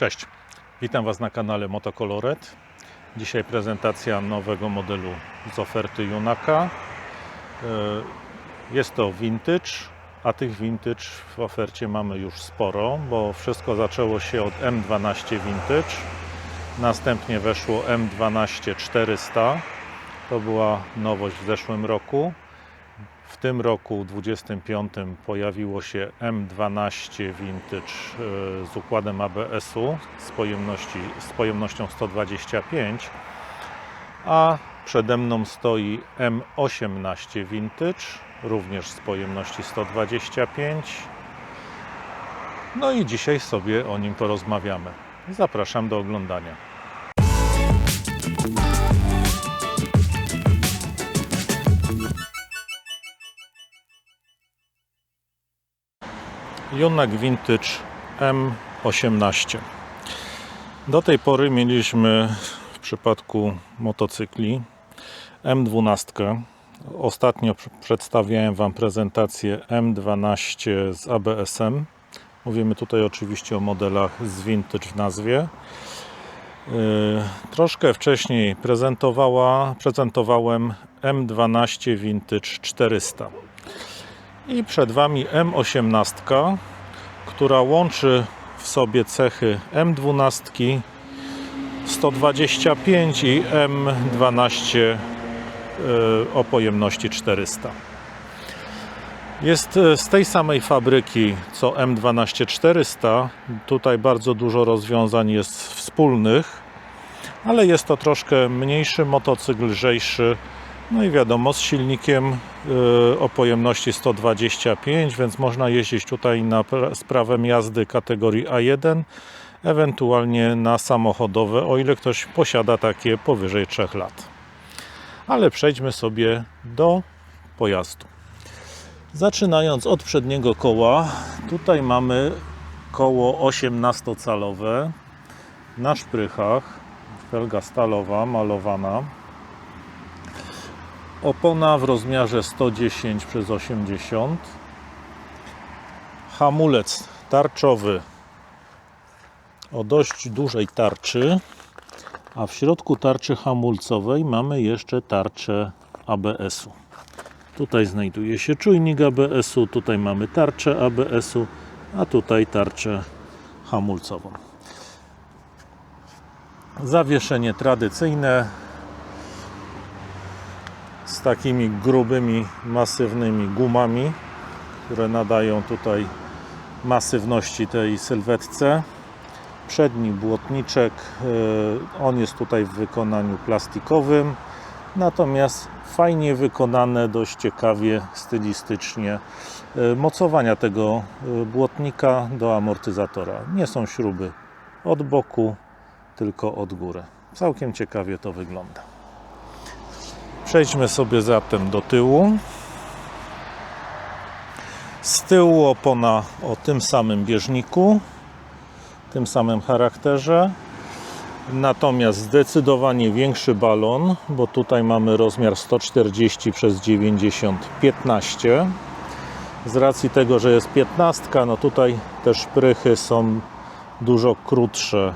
Cześć, witam Was na kanale Motocolored. Dzisiaj prezentacja nowego modelu z oferty Junaka. E, Jest to vintage, a tych vintage w ofercie mamy już sporo, bo wszystko zaczęło się od M12 Vintage. Następnie weszło M12 400. To była nowość w zeszłym roku. W tym roku 25 pojawiło się M12 Vintage e, z układem ABS-u z, pojemności, z pojemnością 125, a przede mną stoi M18 Vintage, również z pojemności 125. No i dzisiaj sobie o nim porozmawiamy. Zapraszam do oglądania. Junak Vintage M18. Do tej pory mieliśmy w przypadku motocykli M12. Ostatnio pr- przedstawiałem Wam prezentację M12 z ABS-em. Mówimy tutaj oczywiście o modelach z Vintage w nazwie. Yy, Troszkę wcześniej prezentowała, prezentowałem M12 Vintage 400. I przed Wami M18, która łączy w sobie cechy M12, 125 i M12 y, o pojemności 400. Jest y, z tej samej fabryki co M12 400. Tutaj bardzo dużo rozwiązań jest wspólnych, ale jest to troszkę mniejszy motocykl, lżejszy. No i wiadomo, z silnikiem y, o pojemności 125, więc można jeździć tutaj na z prawem jazdy kategorii A1, ewentualnie na samochodowe, o ile ktoś posiada takie powyżej 3 lat. Ale przejdźmy sobie do pojazdu. Zaczynając od przedniego koła, tutaj mamy koło 18-calowe na szprychach, felga stalowa, malowana. Opona w rozmiarze 110 przez 80. Hamulec tarczowy o dość dużej tarczy, a w środku tarczy hamulcowej mamy jeszcze tarczę ABS-u. Tutaj znajduje się czujnik ABS-u, tutaj mamy tarczę ABS-u, a tutaj tarczę hamulcową. Zawieszenie tradycyjne, z takimi grubymi, masywnymi gumami, które nadają tutaj masywności tej sylwetce. Przedni błotniczek, e, on jest tutaj w wykonaniu plastikowym, natomiast fajnie wykonane, dość ciekawie, stylistycznie. e, Mocowania tego e, błotnika do amortyzatora. Nie są śruby od boku, tylko od góry. Całkiem ciekawie to wygląda. Przejdźmy sobie zatem do tyłu. Z tyłu opona o tym samym bieżniku, tym samym charakterze. Natomiast zdecydowanie większy balon, bo tutaj mamy rozmiar 140 przez 90 15. Z racji tego, że jest 15, no tutaj te szprychy są dużo krótsze.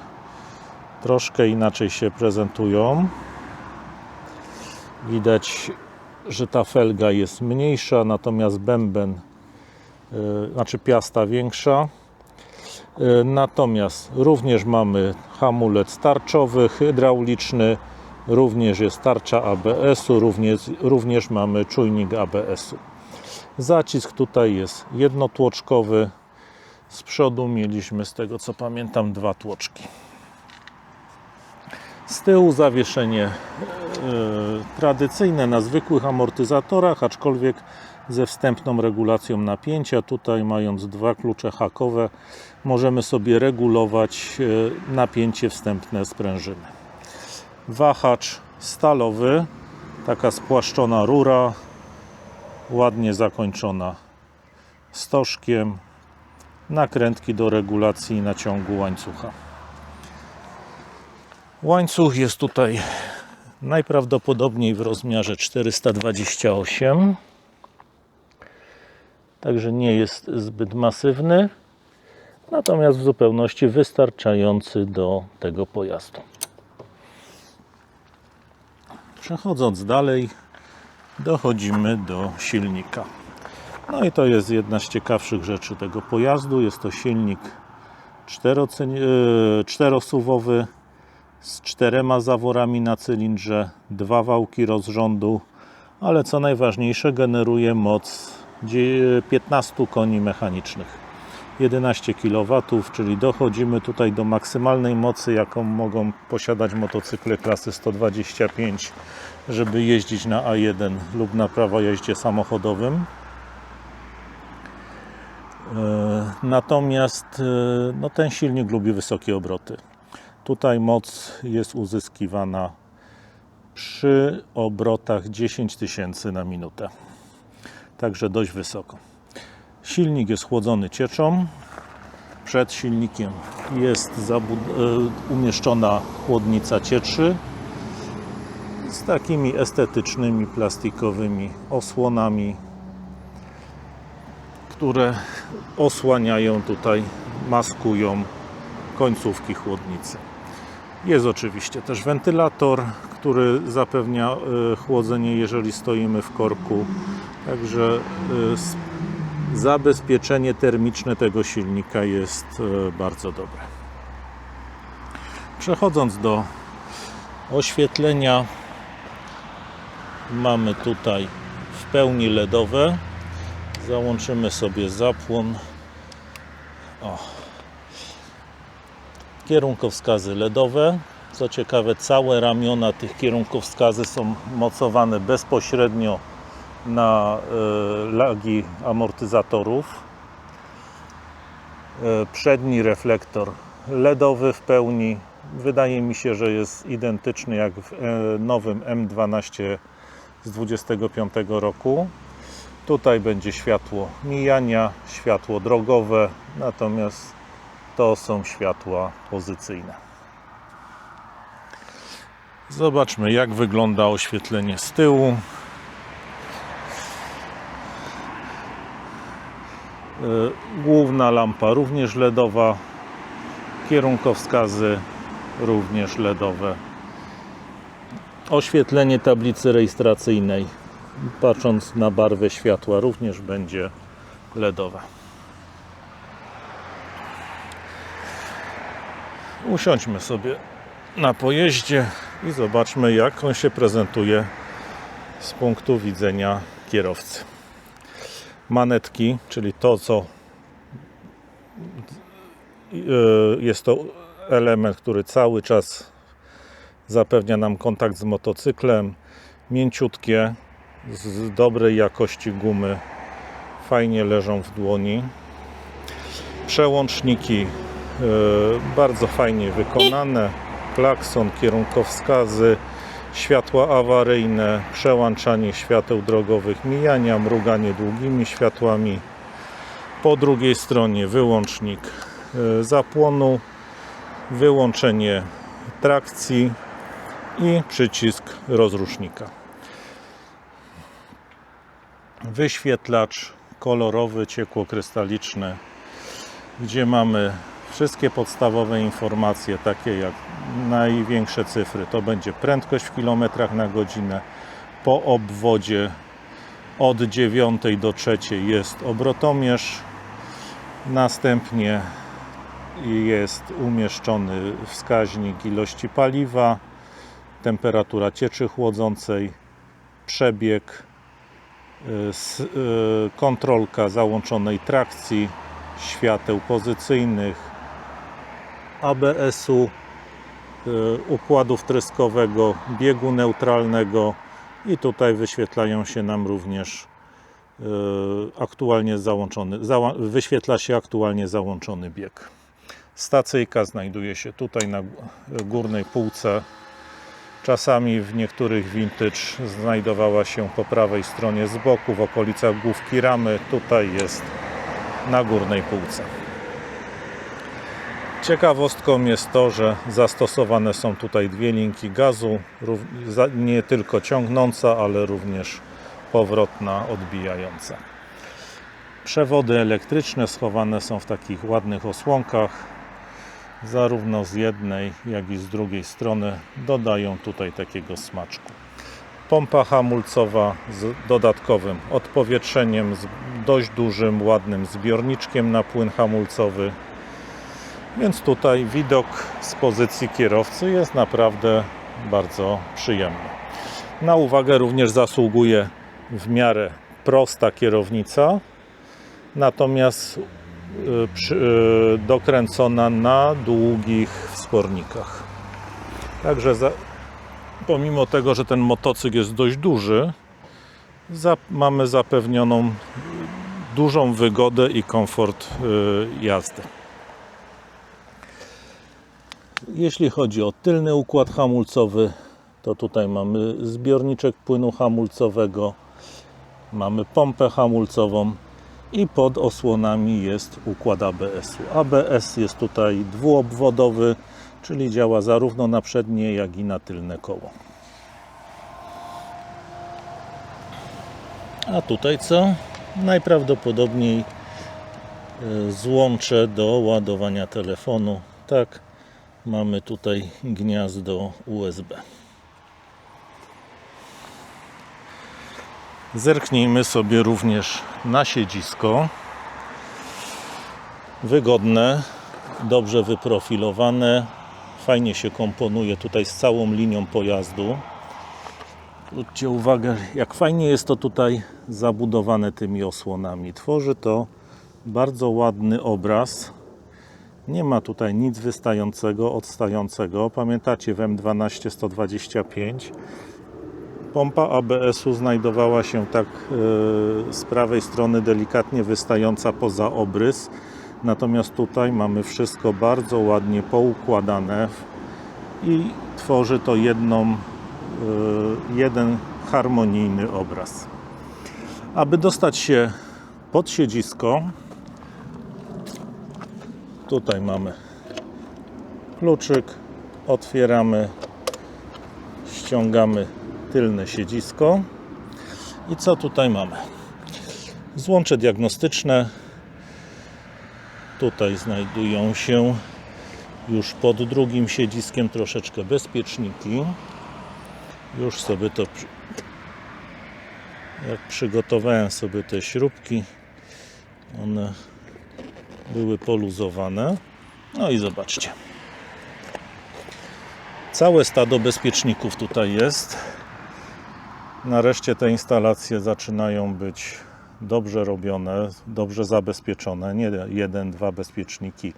Troszkę inaczej się prezentują. Widać, że ta felga jest mniejsza, natomiast bęben, yy, znaczy piasta większa. Yy, Natomiast również mamy hamulec tarczowy, hydrauliczny, również jest tarcza ABS-u, również, również mamy czujnik ABS-u. Zacisk tutaj jest jednotłoczkowy. Z przodu mieliśmy, z tego co pamiętam, dwa tłoczki. Z tyłu zawieszenie e, tradycyjne na zwykłych amortyzatorach, aczkolwiek ze wstępną regulacją napięcia. Tutaj mając dwa klucze hakowe możemy sobie regulować e, napięcie wstępne sprężyny. Wahacz stalowy, taka spłaszczona rura, ładnie zakończona stożkiem, nakrętki do regulacji naciągu łańcucha. Łańcuch jest tutaj najprawdopodobniej w rozmiarze 428. Także nie jest zbyt masywny. natomiast w zupełności wystarczający do tego pojazdu. Przechodząc dalej, dochodzimy do silnika. No i to jest jedna z ciekawszych rzeczy tego pojazdu. Jest to silnik e, czterosuwowy z czterema zaworami na cylindrze, dwa wałki rozrządu, ale co najważniejsze generuje moc dzie- 15 koni mechanicznych. 11 kW, czyli dochodzimy tutaj do maksymalnej mocy, jaką mogą posiadać motocykle klasy 125, żeby jeździć na A1 lub na prawo jeździe samochodowym. E, Natomiast e, no, ten silnik lubi wysokie obroty. Tutaj moc jest uzyskiwana przy obrotach 10 tysięcy na minutę. Także dość wysoko. Silnik jest chłodzony cieczą. Przed silnikiem jest e, umieszczona chłodnica cieczy z takimi estetycznymi plastikowymi osłonami, które osłaniają tutaj, maskują końcówki chłodnicy. Jest oczywiście też wentylator, który zapewnia e, chłodzenie, jeżeli stoimy w korku. Także e, zabezpieczenie termiczne tego silnika jest e, bardzo dobre. Przechodząc do oświetlenia, mamy tutaj w pełni LEDowe. Załączymy sobie zapłon. Kierunkowskazy LEDowe. Co ciekawe, całe ramiona tych kierunkowskazy są mocowane bezpośrednio na e, lagi amortyzatorów. E, Przedni reflektor LEDowy w pełni. Wydaje mi się, że jest identyczny jak w e, nowym M12 z 25 roku. Tutaj będzie światło mijania, światło drogowe, natomiast to są światła pozycyjne. Zobaczmy, jak wygląda oświetlenie z tyłu. E, Główna lampa również LEDowa, kierunkowskazy również LEDowe. Oświetlenie tablicy rejestracyjnej, patrząc na barwę światła, również będzie LEDowe. Usiądźmy sobie na pojeździe i zobaczmy, jak on się prezentuje z punktu widzenia kierowcy. Manetki, czyli to, co yy, jest to element, który cały czas zapewnia nam kontakt z motocyklem. Mięciutkie, z dobrej jakości gumy, fajnie leżą w dłoni. Przełączniki bardzo fajnie wykonane. Klakson, kierunkowskazy, światła awaryjne, przełączanie świateł drogowych, mijania, mruganie długimi światłami. Po drugiej stronie wyłącznik yy, zapłonu, wyłączenie trakcji i przycisk rozrusznika. Wyświetlacz kolorowy, ciekłokrystaliczny, gdzie mamy wszystkie podstawowe informacje, takie jak największe cyfry. To będzie prędkość w kilometrach na godzinę. Po obwodzie od 9 do 3 jest obrotomierz. Następnie jest umieszczony wskaźnik ilości paliwa, temperatura cieczy chłodzącej, przebieg, y, y, kontrolka załączonej trakcji, świateł pozycyjnych, ABS-u, y, układu wtryskowego, biegu neutralnego i tutaj wyświetlają się nam również y, aktualnie załączony, wyświetla się aktualnie załączony bieg. Stacyjka znajduje się tutaj na gó- górnej półce. Czasami w niektórych vintage znajdowała się po prawej stronie z boku, w okolicach główki ramy. Tutaj jest na górnej półce. Ciekawostką jest to, że zastosowane są tutaj dwie linki gazu, nie tylko ciągnąca, ale również powrotna, odbijająca. Przewody elektryczne schowane są w takich ładnych osłonkach. Zarówno z jednej, jak i z drugiej strony dodają tutaj takiego smaczku. Pompa hamulcowa z dodatkowym odpowietrzeniem, z dość dużym, ładnym zbiorniczkiem na płyn hamulcowy. Więc tutaj widok z pozycji kierowcy jest naprawdę bardzo przyjemny. Na uwagę również zasługuje w miarę prosta kierownica, natomiast y, y, dokręcona na długich wspornikach. Także za, pomimo tego, że ten motocykl jest dość duży, za, mamy zapewnioną dużą wygodę i komfort y, jazdy. Jeśli chodzi o tylny układ hamulcowy, to tutaj mamy zbiorniczek płynu hamulcowego, mamy pompę hamulcową i pod osłonami jest układ ABS-u. ABS jest tutaj dwuobwodowy, czyli działa zarówno na przednie, jak i na tylne koło. A tutaj co? Najprawdopodobniej e, złącze do ładowania telefonu. Tak, mamy tutaj gniazdo USB. Zerknijmy sobie również na siedzisko. Wygodne, dobrze wyprofilowane, fajnie się komponuje tutaj z całą linią pojazdu. Zwróćcie uwagę, jak fajnie jest to tutaj zabudowane tymi osłonami. Tworzy to bardzo ładny obraz. Nie ma tutaj nic wystającego, odstającego. Pamiętacie w M12 125 pompa ABS-u znajdowała się tak e, z prawej strony delikatnie wystająca poza obrys. Natomiast tutaj mamy wszystko bardzo ładnie poukładane i tworzy to jedną, e, jeden harmonijny obraz. Aby dostać się pod siedzisko, tutaj mamy kluczyk, otwieramy, ściągamy tylne siedzisko. I co tutaj mamy? Złącze diagnostyczne. Tutaj znajdują się już pod drugim siedziskiem troszeczkę bezpieczniki. Już sobie to jak przygotowałem sobie te śrubki, one były poluzowane. No i zobaczcie. Całe stado bezpieczników tutaj jest. Nareszcie te instalacje zaczynają być dobrze robione, dobrze zabezpieczone. Nie jeden, dwa bezpieczniki,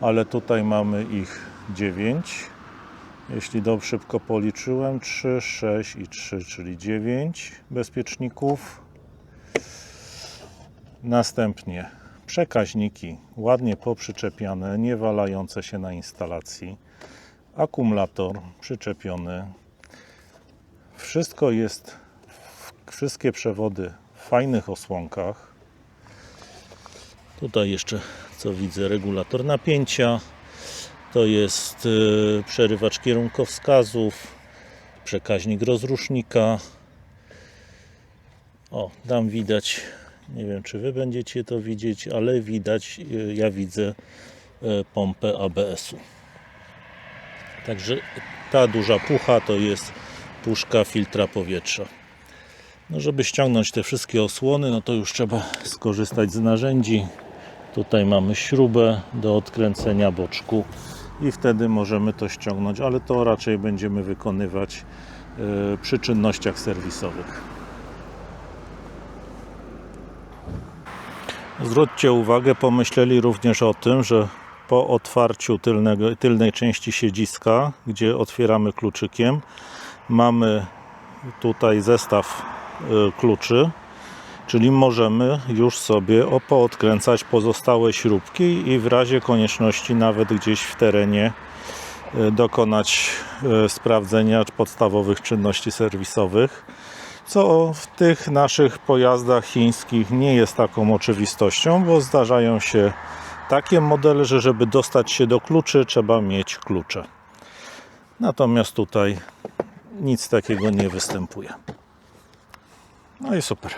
ale tutaj mamy ich 9. Jeśli dobrze szybko policzyłem, 3, 6 i 3, czyli 9 bezpieczników. Następnie przekaźniki ładnie poprzyczepiane, nie walające się na instalacji. Akumulator przyczepiony, wszystko jest, wszystkie przewody w fajnych osłonkach. Tutaj jeszcze, co widzę, regulator napięcia. To jest y, przerywacz kierunkowskazów, przekaźnik rozrusznika. O, tam widać, nie wiem czy Wy będziecie to widzieć, ale widać, y, ja widzę y, pompę ABS-u. Także ta duża pucha to jest puszka filtra powietrza. No, żeby ściągnąć te wszystkie osłony, no to już trzeba skorzystać z narzędzi. Tutaj mamy śrubę do odkręcenia boczku i wtedy możemy to ściągnąć, ale to raczej będziemy wykonywać e, przy czynnościach serwisowych. Zwróćcie uwagę, pomyśleli również o tym, że po otwarciu tylnego, tylnej części siedziska, gdzie otwieramy kluczykiem, mamy tutaj zestaw y, kluczy, czyli możemy już sobie poodkręcać pozostałe śrubki i w razie konieczności nawet gdzieś w terenie y, dokonać y, sprawdzenia podstawowych czynności serwisowych, co w tych naszych pojazdach chińskich nie jest taką oczywistością, bo zdarzają się takie modele, że żeby dostać się do kluczy trzeba mieć klucze. Natomiast tutaj nic takiego nie występuje. No i super.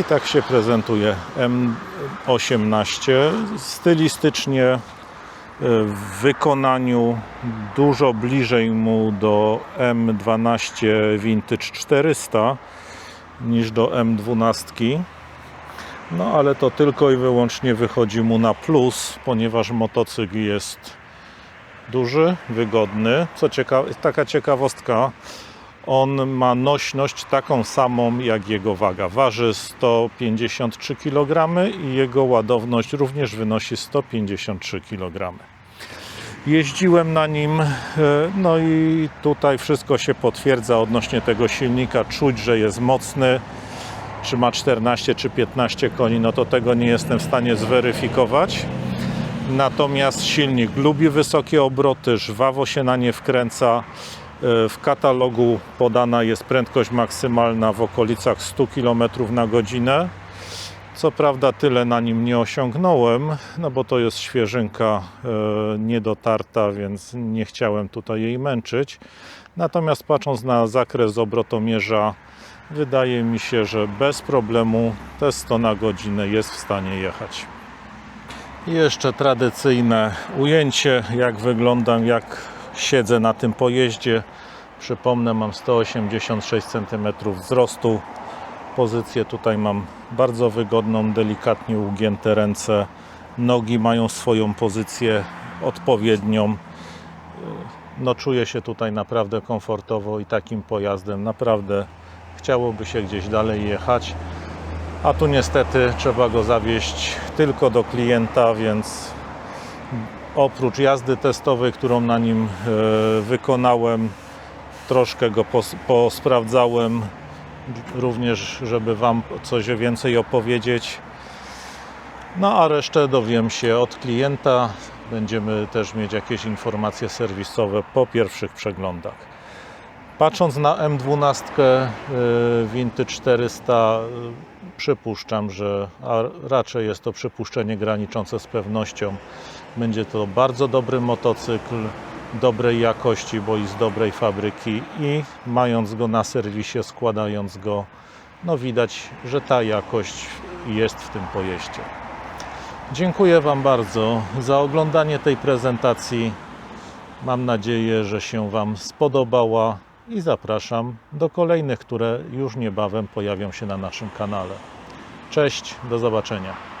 I tak się prezentuje M18. Stylistycznie w wykonaniu dużo bliżej mu do M12 Vintage 400 niż do M12. No ale to tylko i wyłącznie wychodzi mu na plus, ponieważ motocykl jest duży, wygodny. Co cieka taka ciekawostka, on ma nośność taką samą jak jego waga. Waży 153 kg i jego ładowność również wynosi 153 kg. Jeździłem na nim, e, no i tutaj wszystko się potwierdza odnośnie tego silnika. Czuć, że jest mocny. Czy ma 14 czy 15 koni, no to tego nie jestem w stanie zweryfikować. Natomiast silnik lubi wysokie obroty, żwawo się na nie wkręca. E, W katalogu podana jest prędkość maksymalna w okolicach 100 km na godzinę. Co prawda tyle na nim nie osiągnąłem, no bo to jest świeżynka e, niedotarta, więc nie chciałem tutaj jej męczyć. Natomiast patrząc na zakres obrotomierza, wydaje mi się, że bez problemu te 100 na godzinę jest w stanie jechać. I jeszcze tradycyjne ujęcie, jak wyglądam, jak siedzę na tym pojeździe. Przypomnę, mam 186 cm wzrostu. Pozycję tutaj mam bardzo wygodną, delikatnie ugięte ręce. Nogi mają swoją pozycję odpowiednią. No, czuję się tutaj naprawdę komfortowo i takim pojazdem naprawdę chciałoby się gdzieś dalej jechać. A tu niestety trzeba go zawieźć tylko do klienta, więc oprócz jazdy testowej, którą na nim e, wykonałem, troszkę go pos- posprawdzałem, również żeby Wam coś więcej opowiedzieć. No a resztę dowiem się od klienta. Będziemy też mieć jakieś informacje serwisowe po pierwszych przeglądach. Patrząc na M12 y, Vintage 400, y, przypuszczam, że a raczej jest to przypuszczenie graniczące z pewnością. Będzie to bardzo dobry motocykl, dobrej jakości, bo i z dobrej fabryki i mając go na serwisie, składając go, no widać, że ta jakość jest w tym pojeździe. Dziękuję Wam bardzo za oglądanie tej prezentacji. Mam nadzieję, że się Wam spodobała i zapraszam do kolejnych, które już niebawem pojawią się na naszym kanale. Cześć, do zobaczenia.